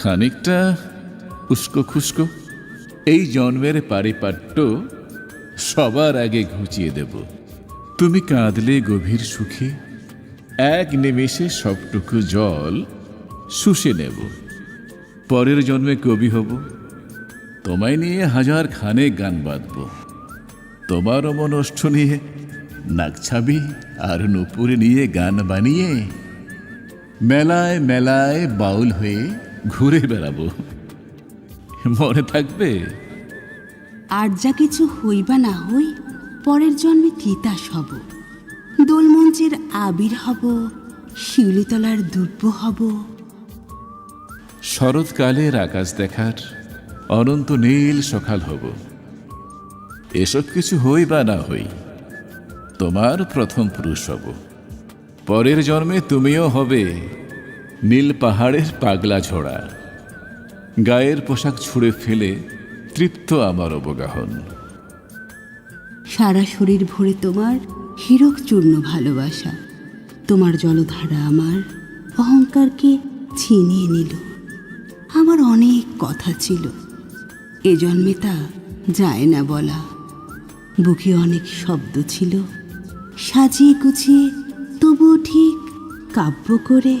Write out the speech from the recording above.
খানিকটা উস্কো খুস্কো। এই জন্মের পারিপাট্য সবার আগে ঘুচিয়ে দেব। তুমি কাঁদলে গভীর সুখে, এক নিমেষে সবটুকু জল শুষে নেব। পরের জন্মে কবি হব, তোমায় নিয়ে হাজার খানে গান বাঁধব। তোমারও মনষ্ঠ নিয়ে নাকছাবি আর নুপুরে নিয়ে গান বানিয়ে, মেলায় মেলায় বাউল হয়ে ঘুরে বেড়াবো। মনে থাকবে? আর যা কিছু হই বা না হই পরের জন্মে তিতাস হব। দোলমঞ্চের আবির হব শিউলিতলার দুব্য হব। শরৎকালের আকাশ দেখার অনন্ত নীল সকাল হব। এসব কিছু হই বা না হই তোমার প্রথম পুরুষ হব। পরের জন্মে তুমিও হবে নীল পাহাড়ের পাগলা ঝোড়া। গায়ের পোশাক ছুঁড়ে ফেলে তৃপ্ত আমার অবগাহন। সারা শরীর ভরে তোমার হীরক চূর্ণ ভালোবাসা। তোমার জলধারা আমার অহংকারকে ছিনিয়ে নিল। আমার অনেক কথা ছিল। এ জন্মে তা যায় না বলা। বুকে অনেক শব্দ ছিল। সাজিয়ে গুছিয়ে তবুও ঠিক কাব্য করে